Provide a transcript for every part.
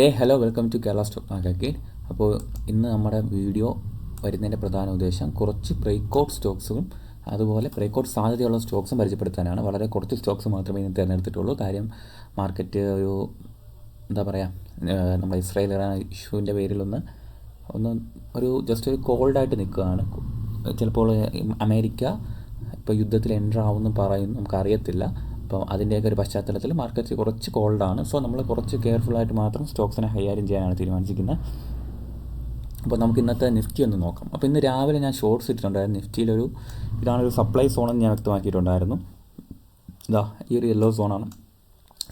Hey hello welcome to Kerala stock market അപ്പോൾ ഇന്ന് നമ്മുടെ വീഡിയോ വരുന്നതിന്റെ പ്രധാന ഉദ്ദേശം കുറച്ച് ബ്രേക്കൗട്ട് സ്റ്റോക്സും അതുപോലെ ബ്രേക്കൗട്ട് സാധ്യതയുള്ള സ്റ്റോക്സും പരിചയപ്പെടുത്താനാണ്. വളരെ കുറച്ച് സ്റ്റോക്സ് മാത്രമേ ഇന്ന് തിരഞ്ഞെടുത്തിട്ടുള്ളൂ. കാര്യം മാർക്കറ്റ് ഒരു എന്താ പറയുക നമ്മുടെ ഇസ്രായേൽ ഇറാൻ ഇഷ്യൂവിന്റെ പേരിലൊന്ന് ഒന്ന് ഒരു ജസ്റ്റ് ഒരു കോൾഡായിട്ട് നിൽക്കുകയാണ്. ചിലപ്പോൾ അമേരിക്ക ഇപ്പോൾ യുദ്ധത്തിൽ എന്റർ ആവുമെന്ന് പറയുന്നു. നമുക്കറിയത്തില്ല. അപ്പോൾ അതിന്റെയൊക്കെ ഒരു പശ്ചാത്തലത്തിൽ മാർക്കറ്റ് കുറച്ച് കോൾഡാണ് സോ നമ്മൾ കുറച്ച് കെയർഫുള്ളായിട്ട് മാത്രം സ്റ്റോക്സിനെ കൈകാര്യം ചെയ്യാനാണ് തീരുമാനിച്ചിരിക്കുന്നത് അപ്പോൾ നമുക്ക് ഇന്നത്തെ നിഫ്റ്റി ഒന്ന് നോക്കാം. അപ്പോൾ ഇന്ന് രാവിലെ ഞാൻ ഷോർട്സ് ഇട്ടിട്ടുണ്ടായിരുന്നു. നിഫ്റ്റിയിലൊരു ഒരു സപ്ലൈ സോണെന്ന് ഞാൻ വ്യക്തമാക്കിയിട്ടുണ്ടായിരുന്നു. ഇതാ ഈ ഒരു യെല്ലോ സോണാണ്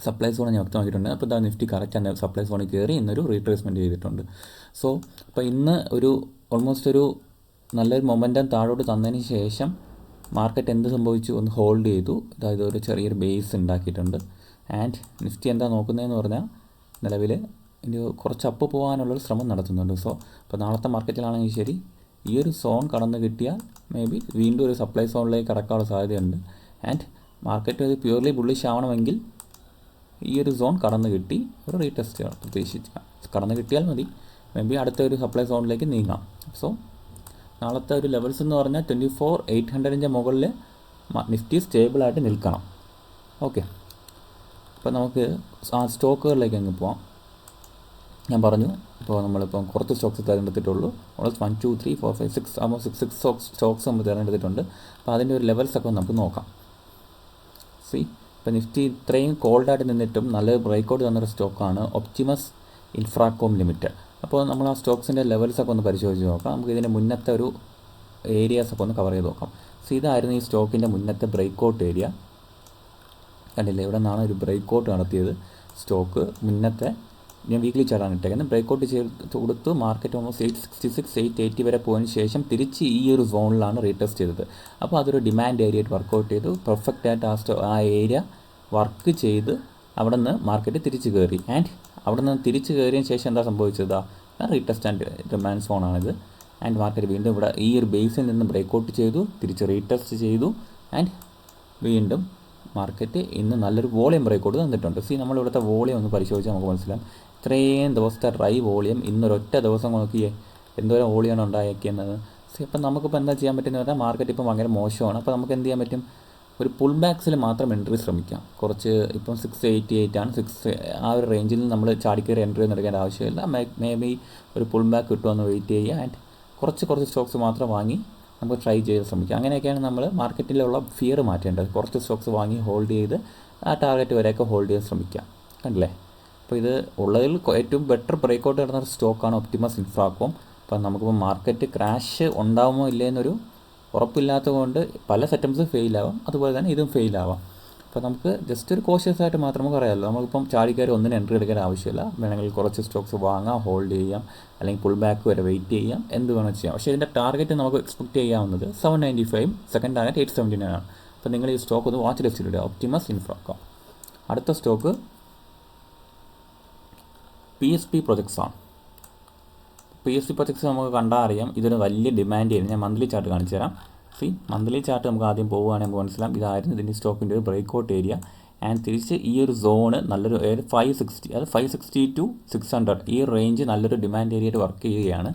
സപ്ലൈ സോൺ ഞാൻ വ്യക്തമാക്കിയിട്ടുണ്ട്. അപ്പോൾ ഇതാ നിഫ്റ്റി കറക്റ്റ് തന്നെ സപ്ലൈ സോണിൽ കയറി ഇന്നൊരു റീട്രേസ്മെന്റ് ചെയ്തിട്ടുണ്ട്. സോ അപ്പോൾ ഇന്ന് ഒരു ഓൾമോസ്റ്റ് ഒരു നല്ലൊരു മൊമെന്റം താഴോട്ട് തന്നതിന് ശേഷം മാർക്കറ്റ് എന്ത് സംഭവിച്ചു ഒന്ന് ഹോൾഡ് ചെയ്തു. അതായത് ഒരു ചെറിയൊരു ബേസ് ഉണ്ടാക്കിയിട്ടുണ്ട്. ആൻഡ് നിഫ്റ്റി എന്താ നോക്കുന്നതെന്ന് പറഞ്ഞാൽ നിലവിൽ ഒരു കുറച്ച് അപ്പ് പോകാനുള്ളൊരു ശ്രമം നടത്തുന്നുണ്ട്. സോ ഇപ്പോൾ നാളത്തെ മാർക്കറ്റിലാണെങ്കിൽ ശരി ഈ ഒരു സോൺ കടന്നു കിട്ടിയാൽ മേ ബി വീണ്ടും ഒരു സപ്ലൈ സോണിലേക്ക് കടക്കാനുള്ള സാധ്യതയുണ്ട്. ആൻഡ് മാർക്കറ്റ് ഒരു പ്യൂർലി ബുള്ളിഷ് ആവണമെങ്കിൽ ഈ ഒരു സോൺ കടന്നു കിട്ടി ഒരു റീടെസ്റ്റ് പ്രതീക്ഷിക്കാം. കടന്നു കിട്ടിയാൽ മതി. മേ ബി അടുത്ത ഒരു സപ്ലൈ സോണിലേക്ക് നീങ്ങാം. സോ നാളത്തെ ഒരു ലെവൽസ് എന്ന് പറഞ്ഞാൽ ട്വന്റി ഫോർ എയ്റ്റ് ഹൺഡ്രഡിന്റെ മുകളിൽ നിഫ്റ്റി സ്റ്റേബിളായിട്ട് നിൽക്കണം. ഓക്കെ അപ്പോൾ നമുക്ക് ആ സ്റ്റോക്കുകളിലേക്ക് അങ്ങ് പോവാം. ഞാൻ പറഞ്ഞു ഇപ്പോൾ നമ്മളിപ്പം കുറച്ച് stocks തിരഞ്ഞെടുത്തിട്ടുള്ളൂ. Almost one two three four five six ആകുമ്പോൾ സിക്സ് സിക്സ് സ്റ്റോക്സ് സ്റ്റോക്സ് നമ്മൾ തിരഞ്ഞെടുത്തിട്ടുണ്ട്. അപ്പോൾ അതിന്റെ ഒരു ലെവൽസ് ഒക്കെ നമുക്ക് നോക്കാം. സി ഇപ്പോൾ നിഫ്റ്റി ഇത്രയും കോൾഡായിട്ട് നിന്നിട്ടും നല്ലൊരു ബ്രേക്കൗട്ട് തന്നൊരു സ്റ്റോക്കാണ് ഒപ്റ്റിമസ് ഇൻഫ്രാകോം ലിമിറ്റഡ് അപ്പോൾ നമ്മൾ ആ സ്റ്റോക്സിന്റെ ലെവൽസൊക്കെ ഒന്ന് പരിശോധിച്ച് നോക്കാം. നമുക്ക് ഇതിന്റെ മുന്നത്തെ ഒരു ഏരിയാസൊക്കെ ഒന്ന് കവർ ചെയ്ത് നോക്കാം. സോ ഇതായിരുന്നു ഈ സ്റ്റോക്കിന്റെ മുന്നത്തെ ബ്രേക്ക് ഔട്ട് ഏരിയ. കണ്ടില്ലേ? ഇവിടെ നിന്നാണ് ഒരു ബ്രേക്കൗട്ട് നടത്തിയത് സ്റ്റോക്ക് മുന്നത്തെ. ഞാൻ വീക്ക്ലി ചാർട്ടാണ് ഇട്ടേക്കുന്നത്. ബ്രേക്കൗട്ട് ചെയ്ത് കൊടുത്ത്. Market almost eight sixty six eight eighty വരെ പോയതിന് ശേഷം തിരിച്ച് ഈ ഒരു സോണിലാണ് റീടെസ്റ്റ് ചെയ്തത്. അപ്പോൾ അതൊരു ഡിമാൻഡ് ഏരിയ ആയിട്ട് വർക്കൗട്ട് ചെയ്തു. പെർഫെക്റ്റ് ആയിട്ട് ആ സ്റ്റോ ആ ഏരിയ വർക്ക് ചെയ്ത് അവിടെ നിന്ന് മാർക്കറ്റ് തിരിച്ച് കയറി ആൻഡ് അവിടെ നിന്ന് തിരിച്ച് കയറിയതിന് ശേഷം എന്താ സംഭവിച്ചത്? റീടെസ്റ്റ് ആൻഡ് ഡിമാൻഡ് സോണാണിത് ആൻഡ് മാർക്കറ്റ് വീണ്ടും ഇവിടെ ഈ ഒരു ബേസിൽ നിന്ന് ബ്രേക്കൗട്ട് ചെയ്തു തിരിച്ച് റീടെസ്റ്റ് ചെയ്തു. ആൻഡ് വീണ്ടും മാർക്കറ്റ് ഇന്ന് നല്ലൊരു വോളിയം ബ്രേക്കൗട്ട് തന്നിട്ടുണ്ട്. സി നമ്മൾ ഇവിടുത്തെ വോളിയം ഒന്ന് പരിശോധിച്ചാൽ നമുക്ക് മനസ്സിലാവും. ഇത്രയും ദിവസത്തെ ഡ്രൈ വോളിയം ഇന്നൊരൊറ്റ ദിവസം നോക്കിയേ എന്തോരം വോളിയാണ് ഉണ്ടാക്കിയെന്നത് സി അപ്പം നമുക്കിപ്പോൾ എന്താ ചെയ്യാൻ പറ്റുന്നത്? പറഞ്ഞാൽ മാർക്കറ്റ് ഇപ്പം ഭയങ്കര മോശമാണ്. അപ്പോൾ നമുക്ക് എന്ത് ചെയ്യാൻ പറ്റും? ഒരു പുൾ ബാക്സിൽ മാത്രം എൻട്രി ശ്രമിക്കാം. കുറച്ച് ഇപ്പം സിക്സ് എയ്റ്റി എയ്റ്റ് ആണ്. സിക്സ് ആ ഒരു റേഞ്ചിൽ നിന്ന് നമ്മൾ ചാടിക്കയറി എൻട്രി ഒന്നും എടുക്കേണ്ട ആവശ്യമില്ല. മേ ബി ഒരു പുൾ ബാക്ക് കിട്ടുമെന്ന് വെയിറ്റ് ചെയ്യുക. ആൻഡ് കുറച്ച് കുറച്ച് സ്റ്റോക്സ് മാത്രം വാങ്ങി നമുക്ക് ട്രൈ ചെയ്ത് ശ്രമിക്കാം. അങ്ങനെയൊക്കെയാണ് നമ്മൾ മാർക്കറ്റിലുള്ള ഫിയർ മാറ്റേണ്ടത്. കുറച്ച് സ്റ്റോക്സ് വാങ്ങി ഹോൾഡ് ചെയ്ത് ആ ടാർഗറ്റ് വരെയൊക്കെ ഹോൾഡ് ചെയ്യാൻ ശ്രമിക്കാം. കണ്ടില്ലേ? അപ്പോൾ ഇത് ഉള്ളതിൽ ഏറ്റവും ബെറ്റർ ബ്രേക്കൗട്ട് നടന്ന ഒരു സ്റ്റോക്കാണ് ഒപ്റ്റിമസ് ഇൻഫ്രാക്കോം അപ്പം നമുക്കിപ്പോൾ മാർക്കറ്റ് ക്രാഷ് ഉണ്ടാകുമോ ഇല്ലേ എന്നൊരു ഉറപ്പില്ലാത്തത് കൊണ്ട് പല സെറ്റംസ് ഫെയിലാവാം അതുപോലെ തന്നെ ഇതും ഫെയിലാവാം അപ്പോൾ നമുക്ക് ജസ്റ്റ് ഒരു കോഷ്യസ് ആയിട്ട് മാത്രം നമുക്ക് അറിയാമല്ലോ. നമുക്കിപ്പം ചാടിക്കാർ ഒന്നിനും എൻട്രി എടുക്കേണ്ട ആവശ്യമില്ല. വേണമെങ്കിൽ കുറച്ച് സ്റ്റോക്സ് വാങ്ങാം ഹോൾഡ് ചെയ്യാം അല്ലെങ്കിൽ പുൾ ബാക്ക് വരെ വെയിറ്റ് ചെയ്യാം എന്ത് വേണം ചെയ്യാം. പക്ഷേ ഇതിന്റെ ടാർഗറ്റ് നമുക്ക് expect ചെയ്യാവുന്നത് seven ninety five second target eight seventy nine ആണ്. അപ്പോൾ നിങ്ങൾ ഈ സ്റ്റോക്ക് ഒന്ന് വാച്ച് ലിസ്റ്റിൽ ഇടുക. ഒപ്റ്റിമസ് ഇൻഫ്രാക്കാം അടുത്ത stock P S P projects ആണ്. പി എസ് സി പ്രൊജക്ട്സ് നമുക്ക് കണ്ടാൽ അറിയാം. ഇതൊരു വലിയ ഡിമാൻഡ് ചെയ്യുന്നത് ഞാൻ മന്ത്ലി ചാർട്ട് കാണിച്ചു തരാം. സി മന്ത്ലി ചാർട്ട് നമുക്ക് ആദ്യം പോവുകയാണെങ്കിൽ നമുക്ക് മനസ്സിലാം ഇതായിരുന്നു ഇതിന്റെ സ്റ്റോക്കിന്റെ ഒരു ബ്രേക്കൗട്ട് ഏരിയ ആൻഡ് തിരിച്ച് ഈ ഒരു സോണ് നല്ലൊരു ഫൈവ് സിക്സ്റ്റി അത് five sixty two six hundred ഈ റേഞ്ച് നല്ലൊരു ഡിമാൻഡ് ഏരിയയിൽ വർക്ക് ചെയ്യുകയാണ്.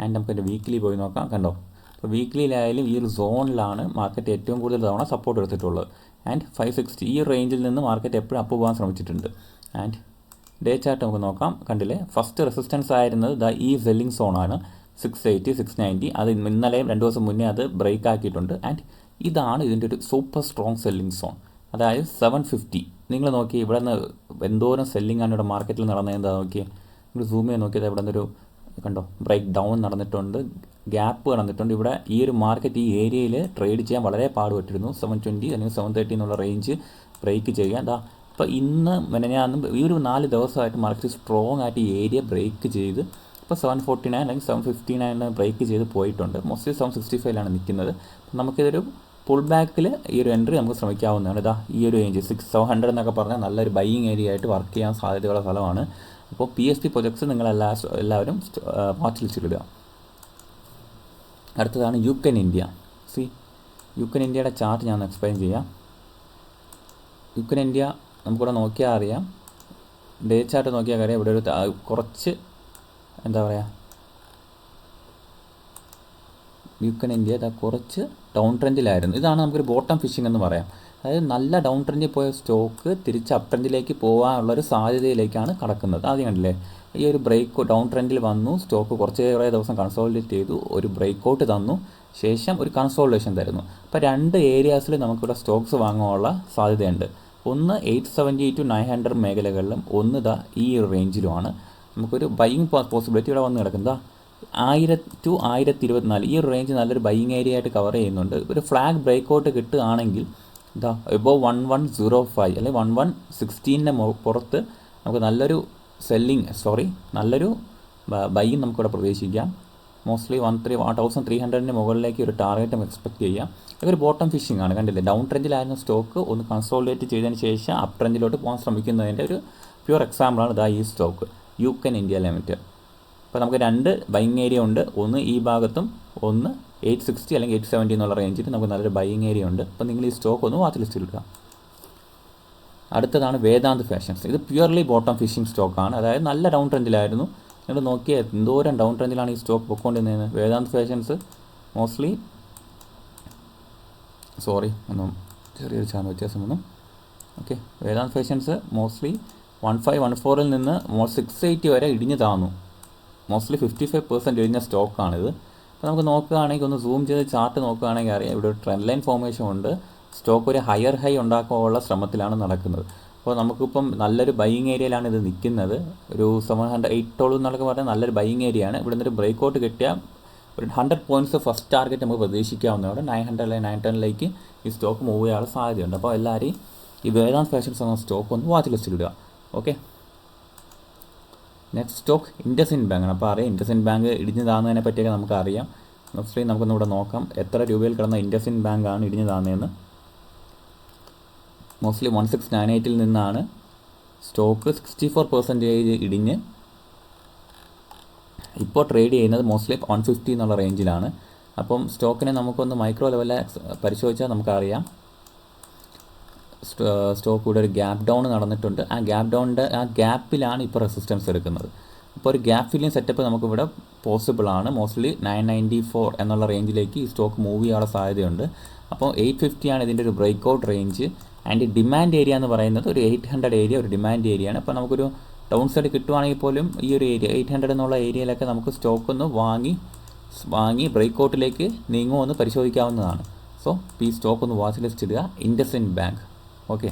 ആൻഡ് നമുക്ക് എന്റെ വീക്കിലി പോയി നോക്കാം. കണ്ടോ? അപ്പോൾ വീക്കിലിയിലായാലും ഈ ഒരു സോണിലാണ് മാർക്കറ്റ് ഏറ്റവും കൂടുതൽ തവണ സപ്പോർട്ട് എടുത്തിട്ടുള്ളത്. ആൻഡ് ഫൈവ് സിക്സ്റ്റി ഈ റേഞ്ചിൽ നിന്ന് മാർക്കറ്റ് എപ്പോഴും അപ്പ് പോകാൻ ശ്രമിച്ചിട്ടുണ്ട്. ആൻഡ് ഡേ ചാർട്ട് നമുക്ക് നോക്കാം. കണ്ടില്ലേ? ഫസ്റ്റ് റെസിസ്റ്റൻസ് ആയിരുന്നത് ദ ഈ സെല്ലിംഗ് സോണാണ് സിക്സ് എയ്റ്റി സിക്സ് നയന്റി അത് ഇന്നലെയും രണ്ട് ദിവസം മുന്നേ അത് ബ്രേക്ക് ആക്കിയിട്ടുണ്ട്. ആൻഡ് ഇതാണ് ഇതിന്റെ ഒരു സൂപ്പർ സ്ട്രോങ് സെല്ലിംഗ് സോൺ അതായത് സെവൻ ഫിഫ്റ്റി നിങ്ങൾ നോക്കി ഇവിടെ നിന്ന് എന്തോരം സെല്ലിംഗ് ആണ് ഇവിടെ മാർക്കറ്റിൽ നടന്നത് എന്താ നോക്കിയേ? നിങ്ങൾ സൂം ചെയ്ത് നോക്കിയത് ഇവിടെ നിന്നൊരു കണ്ടോ? ബ്രേക്ക് ഡൗൺ നടന്നിട്ടുണ്ട്. ഗ്യാപ്പ് നടന്നിട്ടുണ്ട്. ഇവിടെ ഈ ഒരു മാർക്കറ്റ് ഈ ഏരിയയിൽ ട്രേഡ് ചെയ്യാൻ വളരെ പാടുപെട്ടിരുന്നു. സെവൻ ട്വന്റി അല്ലെങ്കിൽ സെവൻ തേർട്ടി എന്നുള്ള റേഞ്ച് ബ്രേക്ക് ചെയ്യുക. എന്താ അപ്പോൾ ഇന്ന് മെനഞ്ഞാന്ന് ഈ ഒരു നാല് ദിവസമായിട്ട് മാർക്കറ്റ് സ്ട്രോങ് ആയിട്ട് ഈ ഏരിയ ബ്രേക്ക് ചെയ്ത് ഇപ്പോൾ സെവൻ ഫോർട്ടി നയൻ അല്ലെങ്കിൽ സെവൻ ഫിഫ്റ്റി നയൻ ബ്രേക്ക് ചെയ്ത് പോയിട്ടുണ്ട്. മോസ്റ്റ്ലി സെവൻ സിക്സ്റ്റി ഫൈവിലാണ് നിൽക്കുന്നത് നമുക്കിതൊരു പുൾ ബാക്കിൽ ഈ ഒരു എൻട്രി നമുക്ക് ശ്രമിക്കാവുന്നതാണ്. ഇതാ ഈ ഒരു റേഞ്ച് സിക്സ് സെവൻ ഹൺഡ്രഡ് എന്നൊക്കെ പറഞ്ഞാൽ നല്ലൊരു ബൈയിങ് ഏരിയ ആയിട്ട് വർക്ക് ചെയ്യാൻ സാധ്യതയുള്ള സ്ഥലമാണ്. അപ്പോൾ പി എസ് പി പ്രൊജക്ട്സ് നിങ്ങളെല്ലാ എല്ലാവരും വാച്ച് ലിസ്റ്റിലിടുക അടുത്തതാണ് U Ken India C U Ken ഇന്ത്യയുടെ ചാർട്ട് ഞാൻ എക്സ്പ്ലെയിൻ ചെയ്യാം. യു കെൻ ഇന്ത്യ നമുക്കിവിടെ നോക്കിയാൽ അറിയാം. ഡേ ചാർട്ട് നോക്കിയാൽ കാര്യം ഇവിടെ ഒരു കുറച്ച് എന്താ പറയുക യുക്കൻ ഇന്ത്യ ഇതാ കുറച്ച് ഡൗൺ ട്രെൻഡിലായിരുന്നു ഇതാണ് നമുക്കൊരു ബോട്ടം ഫിഷിംഗ് എന്ന് പറയാം. അതായത് നല്ല ഡൗൺ ട്രെൻഡിൽ പോയ സ്റ്റോക്ക് തിരിച്ച് അപ് ട്രെൻഡിലേക്ക് പോകാനുള്ളൊരു സാധ്യതയിലേക്കാണ് കടക്കുന്നത്. ആദ്യം കണ്ടില്ലേ? ഈ ഒരു ബ്രേക്ക് ഡൗൺ ട്രെൻഡിൽ വന്നു. സ്റ്റോക്ക് കുറച്ച് കുറേ ദിവസം കൺസോളിഡേറ്റ് ചെയ്തു. ഒരു ബ്രേക്ക് ഔട്ട് തന്നു. ശേഷം ഒരു കൺസോളിഡേഷൻ തരുന്നു. അപ്പോൾ രണ്ട് ഏരിയാസിൽ നമുക്കിവിടെ സ്റ്റോക്സ് വാങ്ങാനുള്ള സാധ്യതയുണ്ട്. ഒന്ന് eight seventy two nine hundred മേഖലകളിലും ഒന്ന് ദാ ഈ ഒരു റേഞ്ചിലുമാണ്. നമുക്കൊരു ബൈയിങ് പോസിബിലിറ്റി ഇവിടെ വന്ന് കിടക്കുന്നത്. ആയിരം ടു ആയിരത്തി ഇരുപത്തിനാല് ഈ ഒരു റേഞ്ച് നല്ലൊരു ബൈയിങ് ഏരിയ ആയിട്ട് കവർ ചെയ്യുന്നുണ്ട്. ഒരു ഫ്ലാഗ് ബ്രേക്ക് ഔട്ട് കിട്ടുകയാണെങ്കിൽ ഇതാ above one one zero five അല്ലെങ്കിൽ വൺ വൺ സിക്സ്റ്റീന്റെ പുറത്ത് നമുക്ക് നല്ലൊരു സെല്ലിങ് സോറി നല്ലൊരു ബൈയിങ് നമുക്കിവിടെ പ്രതീക്ഷിക്കാം. Mostly one three thousand three ഹൺഡ്രഡിന് മുകളിലേക്ക് ഒരു ടാർഗറ്റ് നമുക്ക് എക്സ്പെക്ട് ചെയ്യാം. ഇതൊരു ബോട്ടം ഫിഷിംഗ് ആണ് കണ്ടില്ലേ? ഡൗൺ ട്രെൻഡിലായിരുന്ന സ്റ്റോക്ക് ഒന്ന് കൺസോളിഡേറ്റ് ചെയ്തതിന് ശേഷം അപ് ട്രെൻഡിലോട്ട് പോകാൻ ശ്രമിക്കുന്നതിന്റെ ഒരു പ്യുവർ എക്സാമ്പിളാണ് ഇതാ ഈ stock U Ken India limited അപ്പോൾ നമുക്ക് രണ്ട് ബൈങ് ഏരിയ ഉണ്ട്. ഒന്ന് ഈ ഭാഗത്തും ഒന്ന് എയ്റ്റ് സിക്സ്റ്റി അല്ലെങ്കിൽ എയ്റ്റ് സെവന്റി എന്നുള്ള റേഞ്ചിൽ നമുക്ക് നല്ലൊരു ബൈങ് ഏരിയ ഉണ്ട്. അപ്പോൾ നിങ്ങൾ ഈ സ്റ്റോക്ക് ഒന്ന് വാച്ച് ലിസ്റ്റിൽ ഇടുക. അടുത്തതാണ് വേദാന്ത് ഫാഷൻസ് ഇത് പ്യുവർലി ബോട്ടം ഫിഷിംഗ് സ്റ്റോക്കാണ് അതായത് നല്ല ഡൗൺ ട്രെൻഡിലായിരുന്നു നിങ്ങൾ നോക്കിയാൽ എന്തോരം ഡൗൺ ട്രെൻഡിലാണ് ഈ സ്റ്റോക്ക് പൊയ്ക്കൊണ്ടിരുന്നത് വേദാന്ത് ഫാഷൻസ് മോസ്റ്റ്ലി സോറി ഒന്നും ചെറിയൊരു ചാനൽ വ്യത്യാസം വന്നു okay Vedant Fashions mostly one five one ഫോറിൽ നിന്ന് മോ സിക്സ് എയ്റ്റി വരെ ഇടിഞ്ഞ് താന്നു. മോസ്റ്റ്ലി ഫിഫ്റ്റി ഫൈവ് പെർസെന്റ് ഇടിഞ്ഞ സ്റ്റോക്കാണിത് അപ്പോൾ നമുക്ക് നോക്കുകയാണെങ്കിൽ ഒന്ന് സൂം ചെയ്ത് ചാർട്ട് നോക്കുകയാണെങ്കിൽ അറിയാം ഇവിടെ ട്രെൻഡ് ലൈൻ ഫോർമേഷൻ ഉണ്ട്. സ്റ്റോക്ക് ഒരു ഹയർ ഹൈ ഉണ്ടാക്കാനുള്ള ശ്രമത്തിലാണ് നടക്കുന്നത്. അപ്പോൾ നമുക്കിപ്പം നല്ലൊരു ബൈയിങ് ഏരിയയിലാണ് ഇത് നിൽക്കുന്നത്. ഒരു സെവൻ ഹൺഡ്രഡ് എയ്റ്റോളം എന്നൊക്കെ പറഞ്ഞാൽ നല്ലൊരു ബൈയിങ് ഏരിയയാണ് ഇവിടെ നിന്നൊരു ബ്രേക്ക് ഔട്ട് കിട്ടിയാൽ ഒരു ഹൺഡ്രഡ് പോയിന്റ്സ് ഫസ്റ്റ് ടാർഗറ്റ് നമുക്ക് പ്രതീക്ഷിക്കാവുന്നതോടെ നയൻ ഹൺഡ്രഡ് അല്ലെങ്കിൽ നയൻ ടെന്നിലേക്ക് ഈ സ്റ്റോക്ക് മൂവ് ചെയ്യാനുള്ള സാധ്യതയുണ്ട്. അപ്പോൾ എല്ലാവരെയും ഈ വേദാന്ത് ഫാഷൻസ് എന്ന സ്റ്റോക്ക് ഒന്ന് വാച്ച് ലിസ്റ്റിൽ ഇടുക. Okay next stock IndusInd Bank ആണ്. അപ്പോൾ അറിയാം ഇൻഡസിൻ ബാങ്ക് ഇടിഞ്ഞു താന്നതിനെ പറ്റിയൊക്കെ നമുക്കറിയാം. അറിയാം മോസ്റ്റ്ലി നമുക്കൊന്ന് ഇവിടെ നോക്കാം. എത്ര രൂപയിൽ കിടന്ന ഇൻഡസിൻ ബാങ്കാണ് ഇടിഞ്ഞു താന്നതെന്ന് മോസ്റ്റ്ലി വൺ സിക്സ് നയൻ എയ്റ്റിൽ നിന്നാണ് സ്റ്റോക്ക് സിക്സ്റ്റി ഫോർ പെർസെന്റേജ് ഇടിഞ്ഞ് ഇപ്പോൾ ട്രേഡ് ചെയ്യുന്നത് മോസ്റ്റ്ലി വൺ ഫിഫ്റ്റി എന്നുള്ള റേഞ്ചിലാണ് അപ്പം സ്റ്റോക്കിനെ നമുക്കൊന്ന് മൈക്രോ ലെവലിൽ പരിശോധിച്ചാൽ നമുക്കറിയാം. സ്റ്റോക്ക് കൂടെ ഒരു ഗ്യാപ്പ് ഡൗൺ നടന്നിട്ടുണ്ട്. ആ ഗ്യാപ്പ് ഡൗണിന്റെ ആ ഗ്യാപ്പിലാണ് ഇപ്പോൾ റെസിസ്റ്റൻസ് എടുക്കുന്നത്. അപ്പോൾ ഒരു ഗ്യാപ്പ് ഫില്ലിംഗ് സെറ്റപ്പ് നമുക്കിവിടെ പോസിബിൾ ആണ്. മോസ്റ്റ്ലി നയൻ നയന്റി ഫോർ എന്നുള്ള റേഞ്ചിലേക്ക് ഈ സ്റ്റോക്ക് മൂവ് ചെയ്യാനുള്ള സാധ്യതയുണ്ട്. അപ്പോൾ എയ്റ്റ് ഫിഫ്റ്റിയാണ് ഇതിന്റെ ഒരു break out range and demand area എന്ന് പറയുന്നത് ഒരു എയ്റ്റ് ഹൺഡ്രഡ് ഏരിയ ഒരു ഡിമാൻഡ് ഏരിയയാണ് അപ്പോൾ നമുക്കൊരു ടൗൺ സൈഡ് കിട്ടുവാണെങ്കിൽ പോലും ഈ ഒരു ഏരിയ എയ്റ്റ് ഹൺഡ്രഡ് എന്നുള്ള ഏരിയയിലൊക്കെ നമുക്ക് സ്റ്റോക്ക് ഒന്ന് വാങ്ങി വാങ്ങി ബ്രേക്ക് ഔട്ടിലേക്ക് നീങ്ങുമോ എന്ന് പരിശോധിക്കാവുന്നതാണ്. സോ ഈ സ്റ്റോക്ക് ഒന്ന് വാച്ച് ലിസ്റ്റ് ഇടുക. ഇൻഡസിൻ ബാങ്ക് ഓക്കെ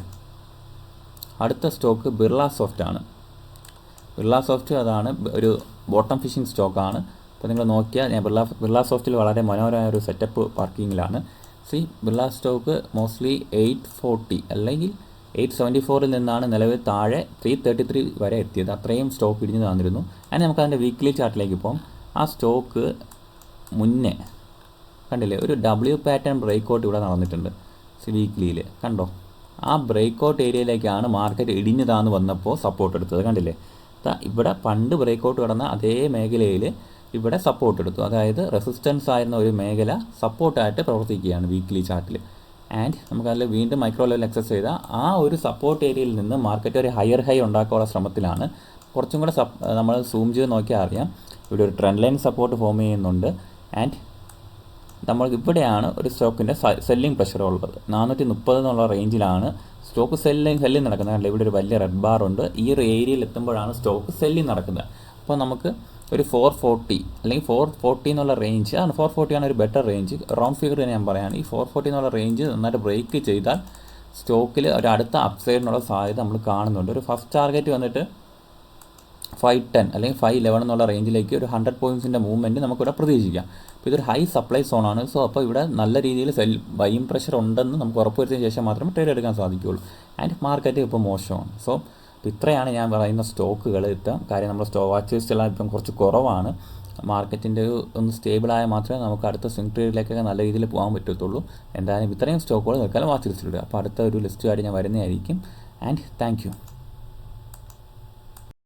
അടുത്ത സ്റ്റോക്ക് ബിർള സോഫ്റ്റ് ആണ്. ബിർള സോഫ്റ്റ് അതാണ് ഒരു ബോട്ടം ഫിഷിംഗ് സ്റ്റോക്കാണ് അപ്പോൾ നിങ്ങൾ നോക്കിയാൽ ഞാൻ ബിർള ബിർള സോഫ്റ്റിൽ വളരെ മനോഹരമായ ഒരു സെറ്റപ്പ് വർക്കിങ്ങിലാണ് C Birla stock mostly eight forty അല്ലെങ്കിൽ എയ്റ്റ് സെവന്റി ഫോറിൽ നിന്നാണ് നിലവിൽ താഴെ ത്രീ തേർട്ടി ത്രീ വരെ എത്തിയത്. അത്രയും സ്റ്റോക്ക് ഇടിഞ്ഞു തന്നിരുന്നു. അതിന് നമുക്ക് അതിന്റെ വീക്ക്ലി ചാർട്ടിലേക്ക് പോകാം. ആ സ്റ്റോക്ക് മുന്നേ കണ്ടില്ലേ ഒരു ഡബ്ല്യു പാറ്റേൺ ബ്രേക്ക് ഔട്ട് ഇവിടെ നടന്നിട്ടുണ്ട്. സി വീക്ക്ലിയിൽ കണ്ടോ? ആ ബ്രേക്ക് ഔട്ട് ഏരിയയിലേക്കാണ് മാർക്കറ്റ് ഇടിഞ്ഞു താന്ന് വന്നപ്പോൾ സപ്പോർട്ട് എടുത്തത്. കണ്ടില്ലേ? ഇവിടെ പണ്ട് ബ്രേക്ക് ഔട്ട് കിടന്ന അതേ മേഖലയിൽ ഇവിടെ സപ്പോർട്ട് എടുത്തു. അതായത് റെസിസ്റ്റൻസ് ആയിരുന്ന ഒരു മേഖല സപ്പോർട്ടായിട്ട് പ്രവർത്തിക്കുകയാണ് വീക്ക്ലി ചാർട്ടിൽ ആൻഡ് നമുക്ക് അതിൽ വീണ്ടും മൈക്രോ ലെവൽ എക്സസ് ചെയ്ത ആ ഒരു സപ്പോർട്ട് ഏരിയയിൽ നിന്ന് മാർക്കറ്റ് ഒരു ഹയർ ഹൈ ഉണ്ടാക്കാനുള്ള ശ്രമത്തിലാണ്. കുറച്ചും കൂടെ നമ്മൾ സൂം ചെയ്ത് നോക്കിയാൽ അറിയാം. ഇവിടെ ഒരു ട്രെൻഡ് ലൈൻ സപ്പോർട്ട് ഫോം ചെയ്യുന്നുണ്ട്. ആൻഡ് നമ്മൾ ഇവിടെയാണ് ഒരു സ്റ്റോക്കിന്റെ സെല്ലിംഗ് പ്രഷർ ഉള്ളത്. നാനൂറ്റി മുപ്പത് എന്നുള്ള റേഞ്ചിലാണ് സ്റ്റോക്ക് സെല്ലിംഗ് സെല്ലിംഗ് നടക്കുന്നത്. കാരണം ഇവിടെ ഒരു വലിയ റെഡ് ബാർ ഉണ്ട്. ഈ ഒരു ഏരിയയിൽ എത്തുമ്പോഴാണ് സ്റ്റോക്ക് സെല്ലിംഗ് നടക്കുന്നത്. അപ്പോൾ നമുക്ക് ഒരു ഫോർ ഫോർട്ടി അല്ലെങ്കിൽ ഫോർ ഫോർട്ടി എന്നുള്ള റേഞ്ച് ആണ്. ഫോർ ഫോർട്ടിയാണ് ഒരു ബെറ്റർ റേഞ്ച് റൗണ്ട് ഫിഗർ ഞാൻ പറയുകയാണ് ഈ ഫോർ ഫോർട്ടി എന്നുള്ള റേഞ്ച് നന്നായിട്ട് ബ്രേക്ക് ചെയ്താൽ സ്റ്റോക്കിൽ ഒരു അടുത്ത അപ്സൈഡിനുള്ള സാധ്യത നമ്മൾ കാണുന്നുണ്ട്. ഒരു ഫസ്റ്റ് ടാർഗറ്റ് വന്നിട്ട് ഫൈവ് ടെൻ അല്ലെങ്കിൽ ഫൈവ് ഇലവൻ എന്നുള്ള റേഞ്ചിലേക്ക് ഒരു ഹൺഡ്രഡ് പോയിൻസിന്റെ മൂവ്മെന്റ് നമുക്കിവിടെ പ്രതീക്ഷിക്കാം. അപ്പോൾ ഇതൊരു ഹൈ സപ്ലൈ സോണാണ് സോ അപ്പോൾ ഇവിടെ നല്ല രീതിയിൽ സെൽ ബൈം പ്രഷർ ഉണ്ടെന്ന് നമുക്ക് ഉറപ്പുവരുത്തിയതിന് ശേഷം മാത്രമേ ട്രേഡ് എടുക്കാൻ സാധിക്കുകയുള്ളൂ. ആൻഡ് മാർക്കറ്റ് ഇപ്പോൾ മോശമാണ്. സോ ഇത്രയാണ് ഞാൻ പറയുന്ന സ്റ്റോക്കുകൾ. ഇപ്പം കാര്യം നമ്മുടെ സ്റ്റോ വാച്ച് ലിസ്റ്റെല്ലാം ഇപ്പം കുറച്ച് കുറവാണ്. മാർക്കറ്റിന്റെ ഒരു ഒന്ന് സ്റ്റേബിളായ മാത്രമേ നമുക്ക് അടുത്ത സ്വിംഗ് ട്രേഡിലേക്കൊക്കെ നല്ല രീതിയിൽ പോകാൻ പറ്റത്തുള്ളൂ. എന്തായാലും ഇത്രയും സ്റ്റോക്കുകൾ നിൽക്കാൻ വാച്ച് ലിസ്റ്റിലിടുക അപ്പോൾ അടുത്ത ഒരു ലിസ്റ്റുമായിട്ട് ഞാൻ വരുന്നതായിരിക്കും. And thank